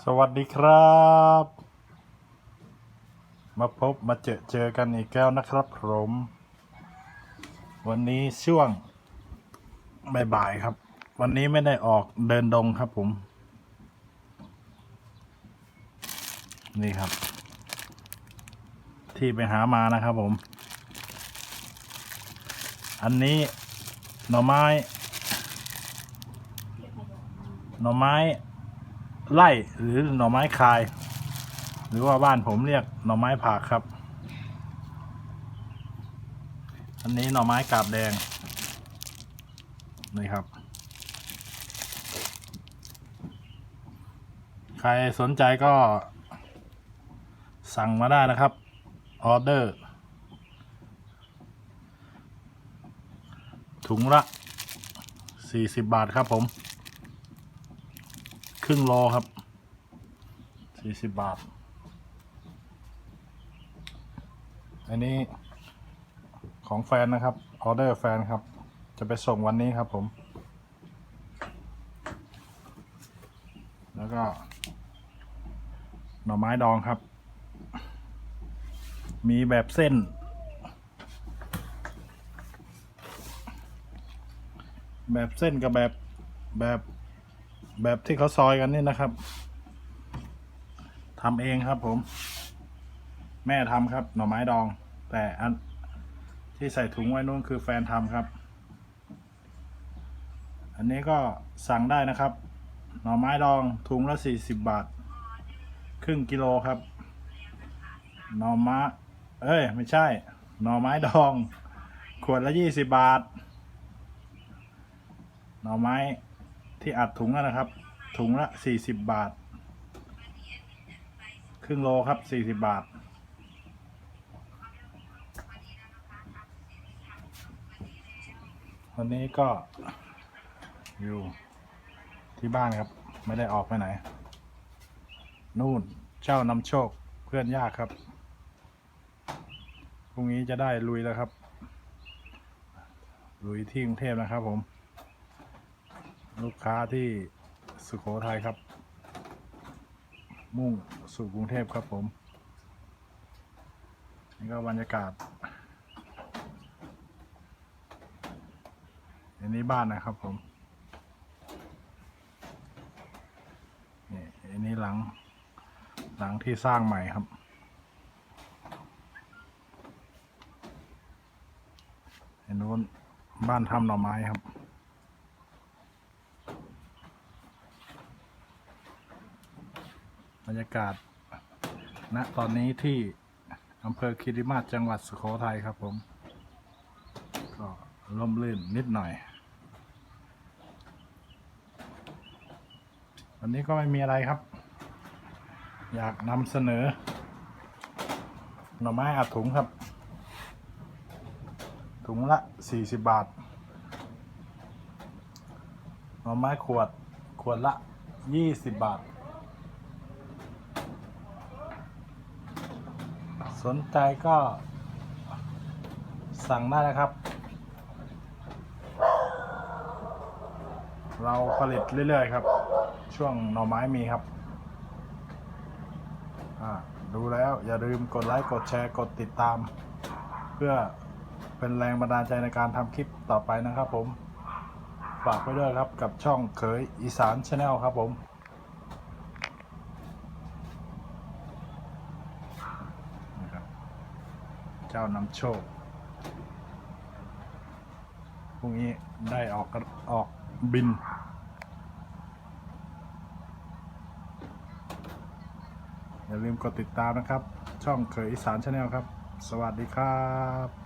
สวัสดีครับ มาพบมาเจอเจอกันอีกแล้วนะครับผม วันนี้ช่วงบ่ายๆครับ วันนี้ไม่ได้ออกเดินดงครับผม นี่ครับ ที่ไปหามานะครับผม อันนี้หน่อไม้ หน่อไม้ ไล่หรือหน่อไม้คาย หรือว่าบ้านผมเรียกหน่อไม้ผักครับ อันนี้หน่อไม้กาบแดงนี่ครับ ใครสนใจก็สั่งมาได้นะครับ ออเดอร์ ถุงละ 40 บาทครับผม รึ่งโลครับ40บาท อันนี้ของแฟนนะครับ ออเดอร์แฟนครับ จะไปส่งวันนี้ครับผม แล้วก็ หน่อไม้ดองครับ มีแบบเส้น แบบเส้นกับแบบแบบ แบบที่เขาซอยกันนี่นะครับทำเองครับผม แม่ทำครับ หน่อไม้ดอง แต่อันที่ใส่ถุงไว้นู่นคือแฟนทำครับ อันนี้ก็สั่งได้นะครับ หน่อไม้ดองถุงละสี่สิบบาท ครึ่งกิโลครับ หน่อไม้เอ้ย ไม่ใช่ หน่อไม้ดอง ขวดละยี่สิบบาท หน่อไม้ ที่อัดถุงนะครับ ถุงละสี่สิบบาท ครึ่งโลครับสี่สิบบาท วันนี้ก็อยู่ที่บ้านครับ ไม่ได้ออกไปไหน นู่นเจ้านำโชคเพื่อนยากครับ พรุ่งนี้จะได้ลุยแล้วครับลุยที่กรุงเทพนะครับผม ลูกค้าที่สุโขทัยครับ มุ่งสู่กรุงเทพครับผม นี่ก็บรรยากาศอันนี้บ้านนะครับผม นี่อันนี้หลัง หลังที่สร้างใหม่ครับเห็นนู้นบ้านทำหน่อไม้ครับ บรรยากาศณตอนนี้ที่อำเภอคิริมาศจังหวัดสุโขทัยครับผม ก็ร่มรื่นนิดหน่อย วันนี้ก็ไม่มีอะไรครับ อยากนำเสนอ หน่อไม้อัดถุงครับ ถุงละ 40 บาท หน่อไม้ขวดขวดละ 20 บาท สนใจก็สั่งได้นะครับ เราผลิตเรื่อยๆครับ ช่วงหน่อไม้มีครับ ดูแล้วอย่าลืมกดไลค์ กดแชร์ กดติดตาม เพื่อเป็นแรงบันดาลใจในการทำคลิปต่อไปนะครับผม ฝากไว้ด้วยครับกับช่องเขยอีสานชาแนลครับผม นะครับ เจ้านำโชคพรุ่งนี้ได้ออกออกบิน อย่าลืมกดติดตามนะครับ ช่องเคยอีสานชาแนลครับ สวัสดีครับ